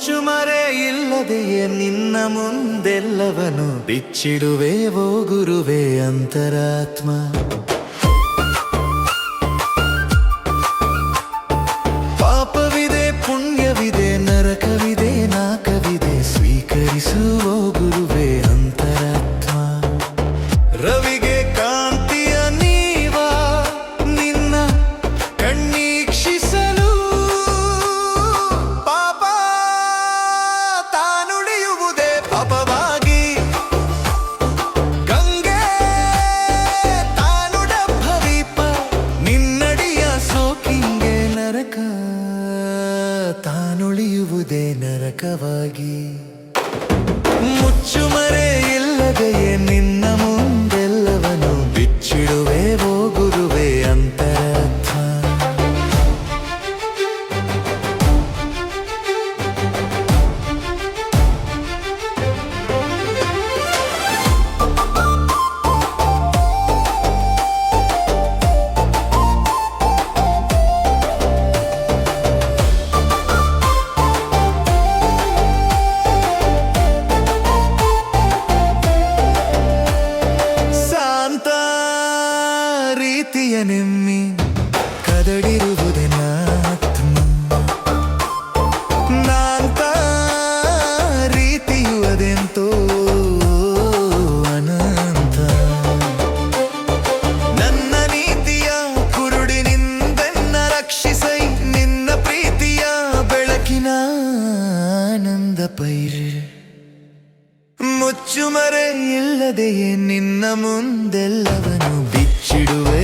ಮುಚ್ಚು ಮರೆಯಿಲ್ಲದೆಯೇ ನಿನ್ನ ಮುಂದೆಲ್ಲವನು. ಬಿಚ್ಚಿಡುವೆ ಓ ಗುರುವೆ ಅಂತರಾತ್ಮ. ಪಾಪವಿದೆ ಪುಣ್ಯವಿದೆ ನರಕವಿದೆ ನಾಕವಿದೆ ಸ್ವೀಕರಿಸು ನರಕವಾಗಿ ನೆಮ್ಮಿ ಕದಡಿರುವುದೇ ನಾತ್ಮ ನಾಂತ ರೀತಿಯುವುದೆಂತೋ ಅನಂತ. ನನ್ನ ನೀತಿಯ ಕುರುಡಿನಿಂದೆನ್ನ ರಕ್ಷಿಸೈ ನಿನ್ನ ಪ್ರೀತಿಯ ಬೆಳಕಿನ ಆನಂದ ಪೈರು. ಮುಚ್ಚುಮರೆ ಇಲ್ಲದೆಯೇ ನಿನ್ನ ಮುಂದೆಲ್ಲವನು ಬಿಚ್ಚಿಡುವೆವೋ